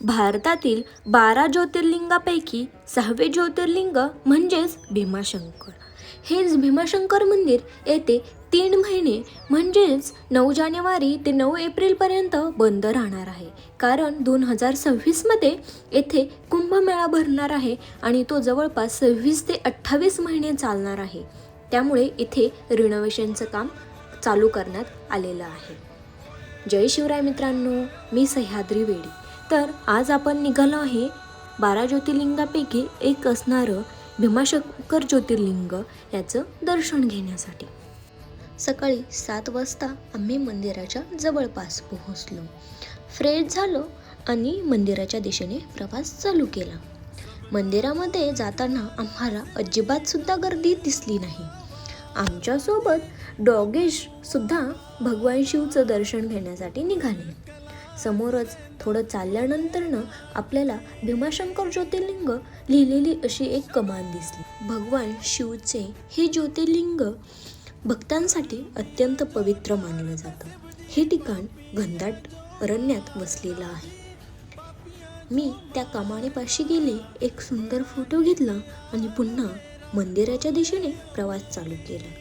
भारतातील बारा ज्योतिर्लिंगापैकी सहावे ज्योतिर्लिंग म्हणजेच भीमाशंकर. हेच भीमाशंकर मंदिर येते तीन महिने म्हणजेच नऊ जानेवारी ते नऊ एप्रिलपर्यंत बंद राहणार आहे. कारण दोन हजार सव्वीसमध्ये येथे कुंभमेळा भरणार आहे आणि तो जवळपास सव्वीस ते अठ्ठावीस महिने चालणार आहे. त्यामुळे इथे रिनोव्हेशनचं काम चालू करण्यात आलेलं आहे. जय शिवराय मित्रांनो मी सह्याद्री वेडी. तर आज आपण निघालो आहे बारा ज्योतिर्लिंगापैकी एक असणारं भीमाशंकर ज्योतिर्लिंग याचं दर्शन घेण्यासाठी. सकाळी सात वाजता आम्ही मंदिराच्या जवळपास पोहोचलो. फ्रेश झालो आणि मंदिराच्या दिशेने प्रवास चालू केला. मंदिरामध्ये जाताना आम्हाला अजिबातसुद्धा गर्दी दिसली नाही. आमच्यासोबत डॉगेशसुद्धा भगवान शिवचं दर्शन घेण्यासाठी निघाले. समोरच थोडं चालल्यानंतरनं आपल्याला भीमाशंकर ज्योतिर्लिंग लिहिलेली अशी एक कमान दिसली. भगवान शिवचे हे ज्योतिर्लिंग भक्तांसाठी अत्यंत पवित्र मानलं जातं. हे ठिकाण घनदाट अरण्यात वसलेलं आहे. मी त्या कमानेपाशी गेले एक सुंदर फोटो घेतला आणि पुन्हा मंदिराच्या दिशेने प्रवास चालू केला.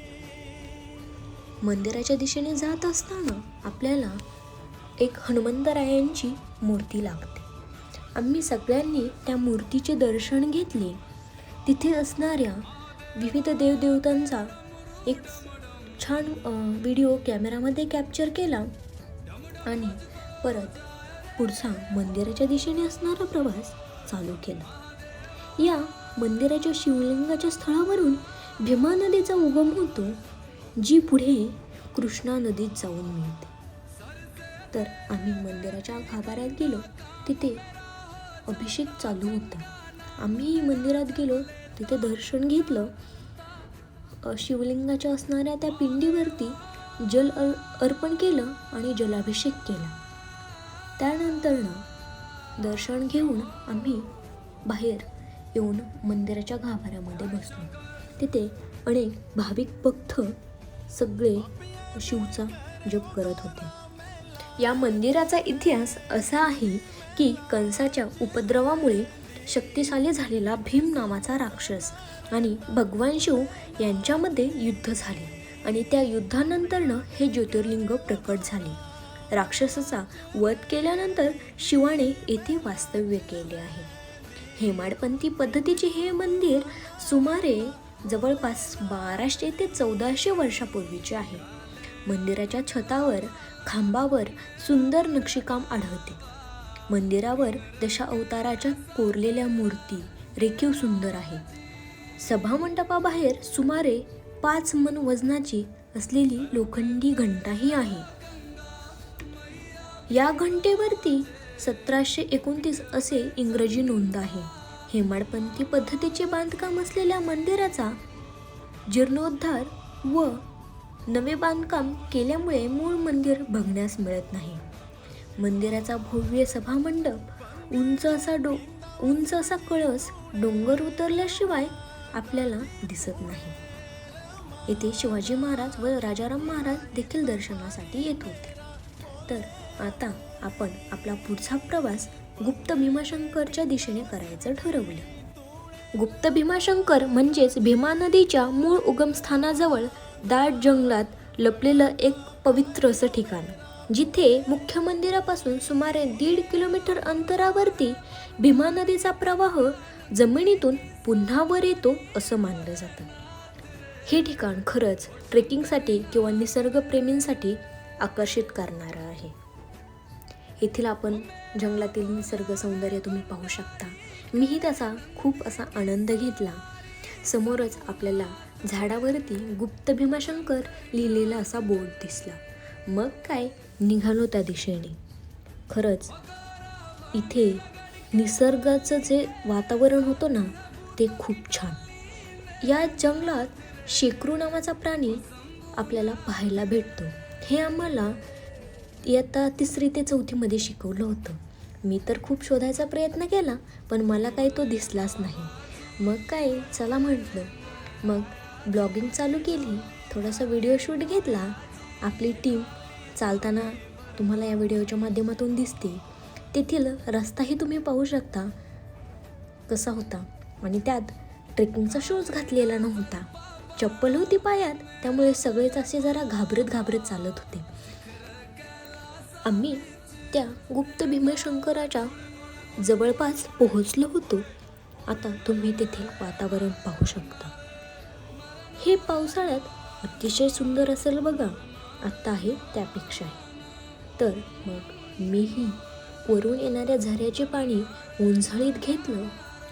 मंदिराच्या दिशेने जात असताना आपल्याला एक हनुमंतरायांची मूर्ती लागते. आम्ही सगळ्यांनी त्या मूर्तीचे दर्शन घेतले. तिथे असणाऱ्या विविध देवदेवतांचा एक छान व्हिडिओ कॅमेरामध्ये कॅप्चर केला आणि परत पुढचा मंदिराच्या दिशेने असणारा प्रवास चालू केला. या मंदिराच्या शिवलिंगाच्या स्थळावरून भीमा नदीचा उगम होतो जी पुढे कृष्णा नदीत जाऊन मिळते. तर आम्ही मंदिराच्या गाभाऱ्यात गेलो. तिथे अभिषेक चालू होता. आम्ही मंदिरात गेलो. तिथे दर्शन घेतलं. शिवलिंगाच्या असणाऱ्या त्या पिंडीवरती जल अर अर्पण केलं आणि जलाभिषेक केला. त्यानंतरनं दर्शन घेऊन आम्ही बाहेर येऊन मंदिराच्या गाभाऱ्यामध्ये बसलो. तिथे अनेक भाविक भक्त सगळे शिवचा जप करत होते. या मंदिराचा इतिहास असा आहे की कंसाच्या उपद्रवामुळे शक्तिशाली झालेला भीम नावाचा राक्षस आणि भगवान शिव यांच्यामध्ये युद्ध झाले आणि त्या युद्धानंतरनं हे ज्योतिर्लिंग प्रकट झाले. राक्षसाचा वध केल्यानंतर शिवाने येथे वास्तव्य केले आहे. हेमाडपंथी पद्धतीचे हे मंदिर सुमारे जवळपास बाराशे ते चौदाशे वर्षापूर्वीचे आहे. मंदिराच्या छतावर खांबावर सुंदर नक्षीकाम आढळते. मंदिरावर दशा अवताराच्या कोरलेल्या मूर्ती रेखीव सुंदर आहे. सभामंडपाबाहेर सुमारे पाच मन वजनाची असलेली लोखंडी घंटाही आहे. या घंटेवरती सतराशे एकोणतीस असे इंग्रजी नोंद आहे. हेमाडपंथी पद्धतीचे बांधकाम असलेल्या मंदिराचा जीर्णोद्धार व नवे बांधकाम केल्यामुळे मूळ मंदिर बघण्यास मिळत नाही. मंदिराचा भव्य सभामंडप उंच असा डो उंच असा कळस डोंगर उतरल्याशिवाय आपल्याला दिसत नाही. येथे शिवाजी महाराज व राजाराम महाराज देखील दर्शनासाठी येत होते. तर आता आपण आपला पुढचा प्रवास गुप्त भीमाशंकरच्या दिशेने करायचं ठरवले. गुप्त भीमाशंकर म्हणजेच भीमा नदीच्या मूळ उगमस्थानाजवळ दाट जंगलात लपलेलं एक पवित्र असं ठिकाण जिथे मुख्य मंदिरापासून सुमारे दीड किलोमीटर अंतरावरती भीमा नदीचा प्रवाह जमिनीतून पुन्हा वर येतो असं मानलं जातं. हे ठिकाण खरंच ट्रेकिंगसाठी किंवा निसर्गप्रेमींसाठी आकर्षित करणारं आहे. येथील आपण जंगलातील निसर्ग सौंदर्य तुम्ही पाहू शकता. मीही त्याचा खूप असा आनंद घेतला. समोरच आपल्याला झाडावरती गुप्त भीमाशंकर लिहिलेला असा बोर्ड दिसला. मग काय निघालो त्या दिशेने. खरंच इथे निसर्गाचं जे वातावरण होतं ना ते खूप छान. या जंगलात शेकरू नावाचा प्राणी आपल्याला पाहायला भेटतो. हे आम्हाला इयत्ता तिसरी ते चौथीमध्ये शिकवलं होतं. मी तर खूप शोधायचा प्रयत्न केला पण मला काही तो दिसलाच नाही. मग काय चला म्हटलं. मग ब्लॉगिंग चालू केली थोडासा व्हिडिओ शूट घेतला. आपली टीम चालताना तुम्हाला या व्हिडिओच्या माध्यमातून दिसते. तेथील रस्ताही तुम्ही पाहू शकता कसा होता. आणि त्यात ट्रेकिंगचा शूज घातलेला नव्हता. चप्पल होती पायात त्यामुळे सगळेच असे जरा घाबरत घाबरत चालत होते. आम्ही त्या गुप्त भीमशंकराच्या जवळपास पोहोचलो होतो. आता तुम्ही तेथील वातावरण पाहू शकता. हे पावसाळ्यात अतिशय सुंदर असेल बघा. आत्ता आहे त्यापेक्षा तर मग मीही वरून येणाऱ्या झऱ्याचे पाणी उंझळीत घेतलं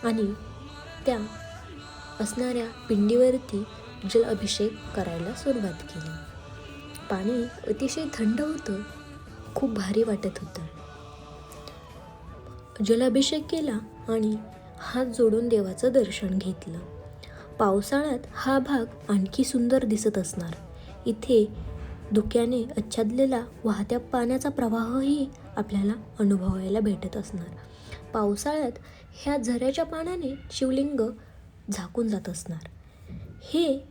आणि त्या असणाऱ्या पिंडीवरती जल अभिषेक करायला सुरुवात केली. पाणी अतिशय थंड होतं. खूप भारी वाटत होतं. जलाभिषेक केला आणि हात जोडून देवाचं दर्शन घेतलं. पावसाळ्यात हा भाग आणखी सुंदर दिसत असणार. इथे धुक्याने आच्छादलेला वाहत्या पाण्याचा प्रवाहही आपल्याला अनुभवायला भेटत असणार. पावसाळ्यात ह्या झऱ्याच्या पाण्याने शिवलिंग झाकून जात असणार. हे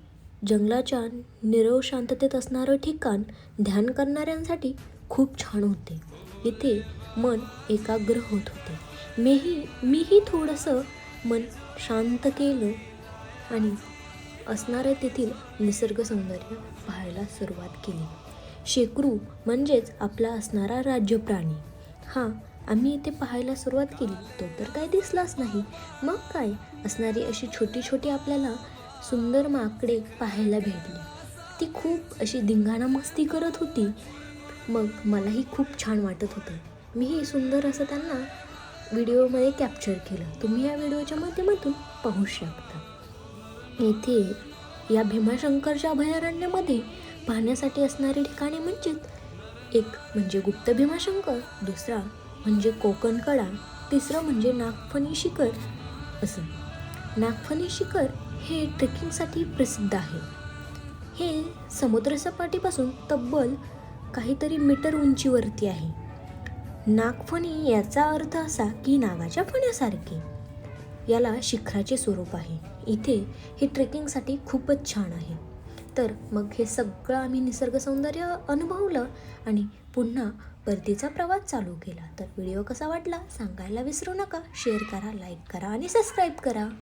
जंगलाच्या निरव शांततेत असणारं ठिकाण ध्यान करणाऱ्यांसाठी खूप छान होते. इथे मन एकाग्र होत होते. मीही मीही थोडंसं मन शांत केलं आणि असणारं तेथील निसर्ग सौंदर्य पाहायला सुरुवात केली. शेकरू म्हणजेच आपला असणारा राज्य प्राणी. हा आम्ही इथे पाहायला सुरुवात केली. तो तर काय दिसलाच नाही. मग काय? असणारी अशी छोटी छोटी आपल्याला सुंदर माकडे पाहायला भेटली. ती खूप अशी धिंगाणा मस्ती करत होती. मग मलाही खूप छान वाटत होतं. मीही सुंदर असं त्यांना व्हिडिओमध्ये कॅप्चर केलं. तुम्ही या व्हिडिओच्या माध्यमातून पाहू शकता. येथे या भीमाशंकरच्या अभयारण्यामध्ये पाहण्यासाठी असणारी ठिकाणे म्हणजेच एक म्हणजे गुप्त भीमाशंकर दुसरा म्हणजे कोकण कडा तिसरं म्हणजे नागफणी शिखर असं. नागफणी शिखर हे ट्रेकिंगसाठी प्रसिद्ध आहे. हे समुद्रसपाटीपासून तब्बल काहीतरी मीटर उंचीवरती आहे. नागफणी याचा अर्थ असा की नागाच्या फण्यासारखे. याला शिखराचे स्वरूप आहे. इथे हे ट्रेकिंगसाठी खूपच छान आहे. तर मग हे सगळं आम्ही निसर्ग सौंदर्य अनुभवलं आणि पुन्हा परतीचा प्रवास चालू केला. तर व्हिडिओ कसा वाटला सांगायला विसरू नका. शेअर करा लाईक करा आणि सबस्क्राईब करा.